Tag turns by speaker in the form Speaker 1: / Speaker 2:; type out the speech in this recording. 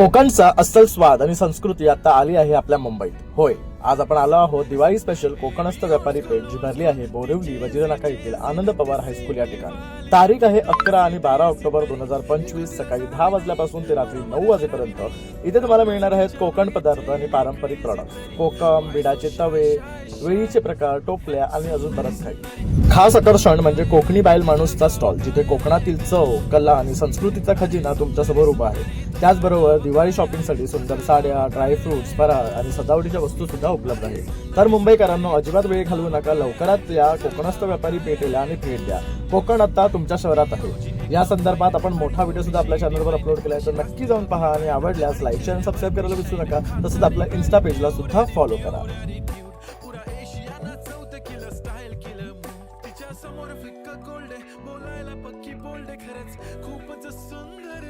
Speaker 1: कोकणचा अस्सल स्वाद आणि संस्कृती आता आली आहे आपल्या मुंबईत. होय. आज आपण आलो आहोत दिवाळी स्पेशल कोकणस्थ व्यापारी पेठ जी भरली आहे बोरिवली वजीरनाका येथील आनंद पवार हायस्कूल या ठिकाणी. तारीख आहे अकरा आणि बारा ऑक्टोबर दोन हजार पंचवीस सकाळी दहा वाजल्यापासून ते रात्री नऊ वाजेपर्यंत. इथे तुम्हाला मिळणार आहेत कोकण पदार्थ आणि पारंपरिक प्रॉडक्ट कोकम बिडाचे तवे वेळीचे प्रकार टोपल्या आणि अजून बरंच काही. खास आकर्षण म्हणजे कोकणी बाईल माणूसचा स्टॉल जिथे कोकणातील चव कला आणि संस्कृतीचा खजिना तुमच्यासमोर उभा आहे. त्याचबरोबर दिवाळी शॉपिंगसाठी सुंदर साड्या ड्रायफ्रुट्स फराळ आणि सजावटीच्या वस्तू सुद्धा सुविधा उपलब्ध आहे. तर मुंबईकरांनो अजिबात वेळ घालवू नका. लवकरात या कोकणस्थ व्यापारी पेठेला आणि भेट द्या. कोकण आता तुमच्या शहरात आहे. या संदर्भात आपण मोठा व्हिडिओ सुद्धा आपल्या चॅनलवर अपलोड केला आहे तर नक्की जाऊन पहा आणि आवडल्यास लाईक शेअर सबस्क्राईब करायला विसरू नका. तसंच आपल्या इन्स्टा पेजला सुद्धा फॉलो करा. समोर गोल्ड बोलायला पक्की बोल्ड खरंच. खूपच सुंदर